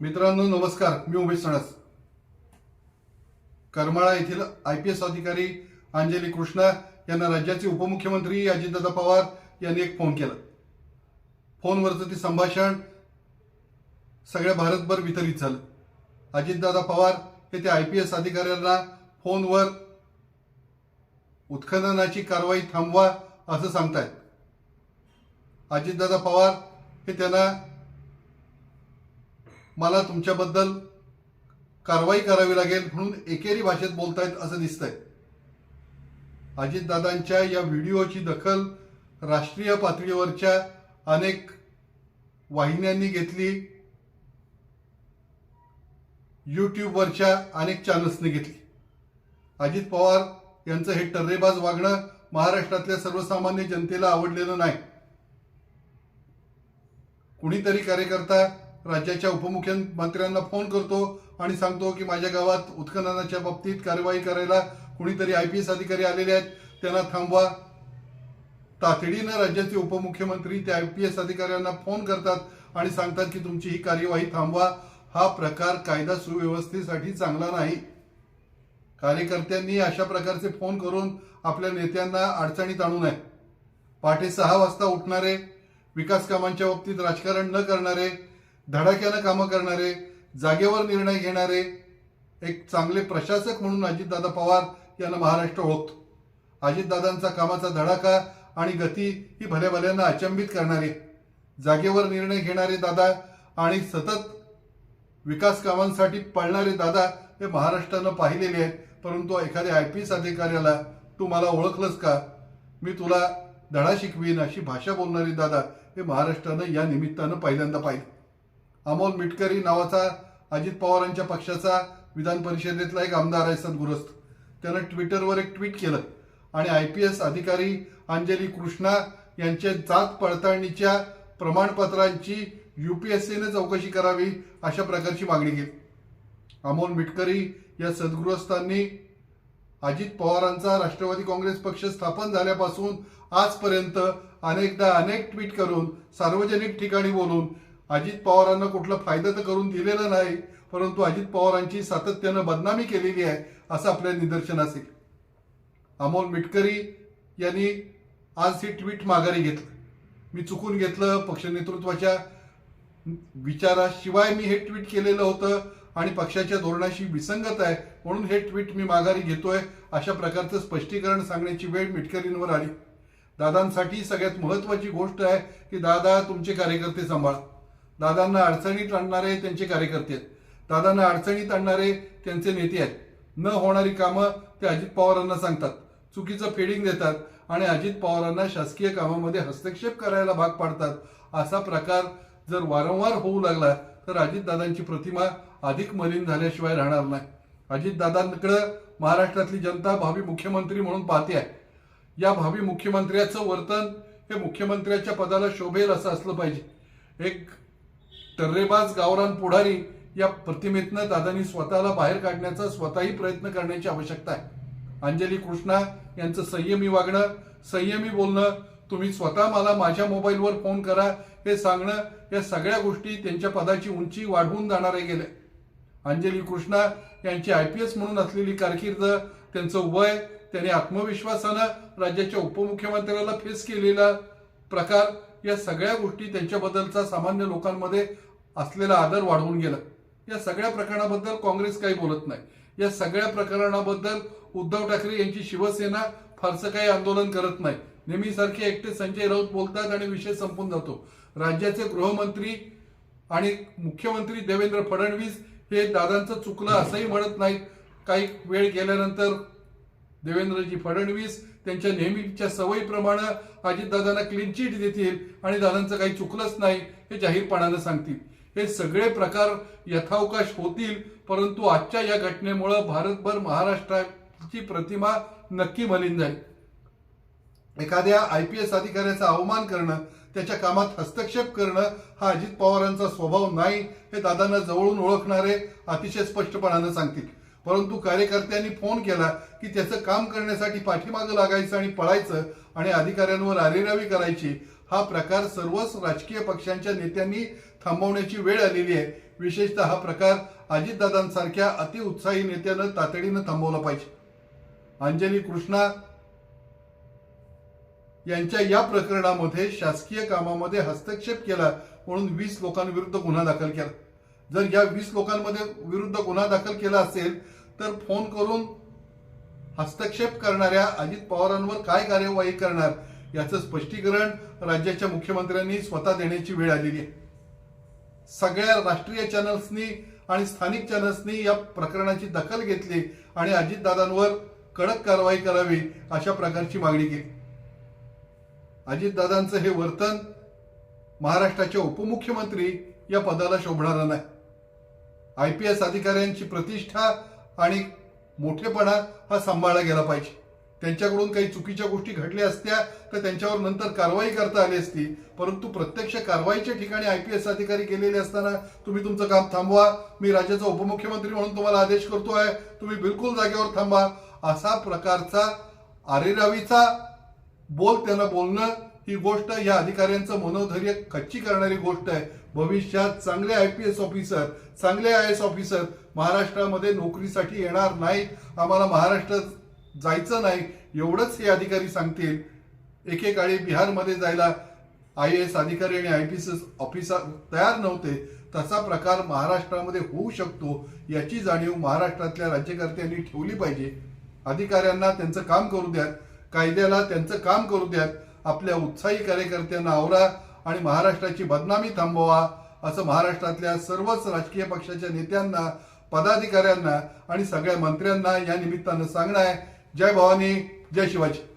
मित्रांनो नमस्कार. मी उमेश सणस. करमाळा येथील आय पी एस अधिकारी अंजली कृष्णा यांना राज्याचे उपमुख्यमंत्री अजितदादा पवार यांनी एक फोन केला. फोनवरचं ते संभाषण सगळ्या भारतभर वितरित झालं. अजितदादा पवार हे त्या आय पी एस अधिकाऱ्यांना फोनवर उत्खननाची कारवाई थांबवा असं सांगतायत. अजितदादा पवार हे त्यांना मला तुमच्याबद्दल कारवाई करावी लागेल म्हणून एकेरी भाषेत बोलतायत असं दिसतंय. अजितदादांच्या या व्हिडिओची दखल राष्ट्रीय पातळीवरच्या अनेक वाहिन्यांनी घेतली. यूट्यूबवरच्या अनेक चॅनल्सने घेतली. अजित पवार यांचं हे टर्रेबाज वागणं महाराष्ट्रातल्या सर्वसामान्य जनतेला आवडलेलं नाही. कुणीतरी कार्यकर्ता राज्याच्या उपमुख्यमंत्र्यांना फोन करतो आणि सांगतो की माझ्या गावात उत्खननाच्या बाबतीत कारवाई करायला कुणीतरी आय पी एस अधिकारी आलेले आहेत. त्यांना थांबवा. तातडीनं राज्याचे उपमुख्यमंत्री त्या आय पी एस अधिकाऱ्यांना फोन करतात आणि सांगतात की तुमची ही कार्यवाही थांबवा. हा प्रकार कायदा सुव्यवस्थेसाठी चांगला नाही. कार्यकर्त्यांनी अशा प्रकारचे फोन करून आपल्या नेत्यांना अडचणीत आणू नये. पहाटे सहा वाजता उठणारे विकास कामांच्या बाबतीत राजकारण न करणारे धडाक्यानं कामं करणारे जागेवर निर्णय घेणारे एक चांगले प्रशासक म्हणून अजितदादा पवार यांना महाराष्ट्र ओळखतो. अजितदादांचा कामाचा धडाका आणि गती ही भल्याभल्यांना अचंबित करणारी. जागेवर निर्णय घेणारे दादा आणि सतत विकास कामांसाठी पळणारे दादा हे महाराष्ट्रानं पाहिलेले आहेत. परंतु एखाद्या आय पी एस अधिकाऱ्याला तू मला ओळखलंस का? मी तुला धडा शिकवीन अशी भाषा बोलणारी दादा हे महाराष्ट्रानं या निमित्तानं पहिल्यांदा पाहिलं. अमोल मिटकरी नावाचा अजित पवारांच्या पक्षाचा विधान परिषदेतला एक आमदार आहे सद्गुरस्त त्यानं ट्विटरवर एक ट्विट केलं. आणि आय पी एस अधिकारी अंजली कृष्णा यांच्या जात पडताळणीच्या प्रमाणपत्रांची युपीएससीने चौकशी करावी अशा प्रकारची मागणी केली. अमोल मिटकरी या सद्गृहस्थांनी अजित पवारांचा राष्ट्रवादी काँग्रेस पक्ष स्थापन झाल्यापासून आजपर्यंत अनेकदा अनेक ट्विट करून सार्वजनिक ठिकाणी बोलून अजित पवारांना कुठला फायदा तर करून दिलेला नाही परंतु अजित पवारांची सातत्यानं बदनामी केलेली आहे असं आपल्या निदर्शनास येईल. अमोल मिटकरी यांनी आज ही ट्विट माघारी घेतलं. मी चुकून घेतलं पक्ष नेतृत्वाच्या विचाराशिवाय मी हे ट्विट केलेलं होतं आणि पक्षाच्या धोरणाशी विसंगत आहे म्हणून हे ट्विट मी माघारी घेतोय अशा प्रकारचं स्पष्टीकरण सांगण्याची वेळ मिटकरींवर आली. दादांसाठी सगळ्यात महत्वाची गोष्ट आहे की दादा तुमचे कार्यकर्ते सांभाळा. दादांना अडचणीत आणणारे त्यांचे कार्यकर्ते आहेत. दादांना अडचणीत आणणारे त्यांचे नेते आहेत. न होणारी कामं ते अजित पवारांना सांगतात. चुकीचं फेडिंग देतात आणि अजित पवारांना शासकीय कामामध्ये हस्तक्षेप करायला भाग पाडतात. असा प्रकार जर वारंवार होऊ लागला तर अजितदादांची प्रतिमा अधिक मलिन झाल्याशिवाय राहणार नाही. अजितदादांकडं महाराष्ट्रातली जनता भावी मुख्यमंत्री म्हणून पाहते आहे. या भावी मुख्यमंत्र्याचं वर्तन हे मुख्यमंत्र्याच्या पदाला शोभेल असं असलं पाहिजे. एक टर्रेबाज गावरान पुढारी या प्रतिमेतनं दादांनी स्वतःला बाहेर काढण्याचा स्वतःही प्रयत्न करण्याची आवश्यकता आहे. अंजली कृष्णा यांचं संयमी वागणं संयमी बोलणं तुम्ही स्वतः मला माझ्या मोबाईलवर फोन करा हे सांगणं या सगळ्या गोष्टी त्यांच्या पदाची उंची वाढवून जाणारे गेले. अंजली कृष्णा यांची आय पी एस म्हणून असलेली कारकीर्द त्यांचं वय त्यांनी आत्मविश्वासानं राज्याच्या उपमुख्यमंत्र्याला फेस केलेला प्रकार या सगळ्या गोष्टी त्यांच्याबद्दलचा सामान्य लोकांमध्ये असलेला आदर वाढवून गेला. या सगळ्या प्रकरणाबद्दल काँग्रेस काही बोलत नाही. या सगळ्या प्रकरणाबद्दल उद्धव ठाकरे यांची शिवसेना फारसं काही आंदोलन करत नाही. नेहमीसारखे एकटे संजय राऊत बोलतात आणि विषय संपून जातो. राज्याचे गृहमंत्री आणि मुख्यमंत्री देवेंद्र फडणवीस हे दादांचं चुकलं असंही म्हणत नाहीत. काही वेळ गेल्यानंतर देवेंद्रजी फडणवीस त्यांच्या नेहमीच्या सवयीप्रमाणे अजितदादांना क्लीन चिट देतील आणि दादांचं काही चुकलंच नाही हे जाहीरपणानं सांगतील. हे सगळे प्रकार यथावकाश होतील परंतु आजच्या या घटनेमुळं भारतभर महाराष्ट्राची प्रतिमा नक्की मलिन जाईल. एखाद्या आय पी एस अधिकाऱ्याचा अवमान करणं त्याच्या कामात हस्तक्षेप करणं हा अजित पवारांचा स्वभाव नाही हे दादांना जवळून ओळखणारे अतिशय स्पष्टपणानं सांगतील. परंतु कार्यकर्त्यांनी फोन केला की त्याचं काम करण्यासाठी पाठीमागं लागायचं आणि पळायचं आणि अधिकाऱ्यांवर आरेरावी करायची हा प्रकार सर्वच राजकीय पक्षांच्या नेत्यांनी थांबवण्याची वेळ आलेली आहे. विशेषतः हा प्रकार अजितदादांसारख्या अतिउत्साही नेत्यानं तातडीनं थांबवला पाहिजे. अंजली कृष्णा यांच्या या प्रकरणामध्ये शासकीय कामामध्ये हस्तक्षेप केला म्हणून वीस लोकांविरुद्ध गुन्हा दाखल केला. जर या वीस लोकांमध्ये विरुद्ध गुन्हा दाखल केला असेल तर फोन करून हस्तक्षेप करणाऱ्या अजित पवारांवर काय कार्यवाही करणार याचं स्पष्टीकरण राज्याच्या मुख्यमंत्र्यांनी स्वतः देण्याची वेळ आलेली आहे. सगळ्या राष्ट्रीय चॅनल्सनी आणि स्थानिक चॅनल्सनी या प्रकरणाची दखल घेतली आणि अजितदादांवर कडक कारवाई करावी अशा प्रकारची मागणी केली. अजितदादांचं हे वर्तन महाराष्ट्राचे उपमुख्यमंत्री या पदाला शोभणारं नाही. आय पी एस अधिकाऱ्यांची प्रतिष्ठा आणि मोठेपणा हा सांभाळला गेला पाहिजे. त्यांच्याकडून काही चुकीच्या गोष्टी घडल्या असत्या तर त्यांच्यावर नंतर कारवाई करता आली असती. परंतु प्रत्यक्ष कारवाईच्या ठिकाणी आय पी एस अधिकारी गेलेले असताना तुम्ही तुमचं काम थांबवा. मी राज्याचा उपमुख्यमंत्री म्हणून तुम्हाला आदेश करतो आहे तुम्ही बिलकुल जागेवर थांबा. असा प्रकारचा आरेरावीचा बोल त्यांना बोलणं ही गोष्ट या अधिकाऱ्यांचं मनोधैर्य कच्ची करणारी गोष्ट आहे. भविष्यात चांगले आय पी एस ऑफिसर चांगले आय एस ऑफिसर महाराष्ट्रामध्ये नोकरीसाठी येणार नाही आम्हाला महाराष्ट्र जायचं नाही. एवढंच हे अधिकारी सांगतील. एकेकाळी बिहारमध्ये जायला आय एस अधिकारी आणि आय पी एस ऑफिसर तयार नव्हते. तसा प्रकार महाराष्ट्रामध्ये होऊ शकतो याची जाणीव महाराष्ट्रातल्या राज्यकर्त्यांनी ठेवली पाहिजे. अधिकाऱ्यांना त्यांचं काम करू द्यात कायद्याला त्यांचं काम करू द्यात आपल्या उत्साही कार्यकर्त्यांना आवरा आणि महाराष्ट्राची बदनामी थांबवा असं महाराष्ट्रातल्या सर्वच राजकीय पक्षाच्या नेत्यांना पदाधिकाऱ्यांना आणि सगळ्या मंत्र्यांना या निमित्तानं सांगणं आहे. जय भवानी जय शिवाजी.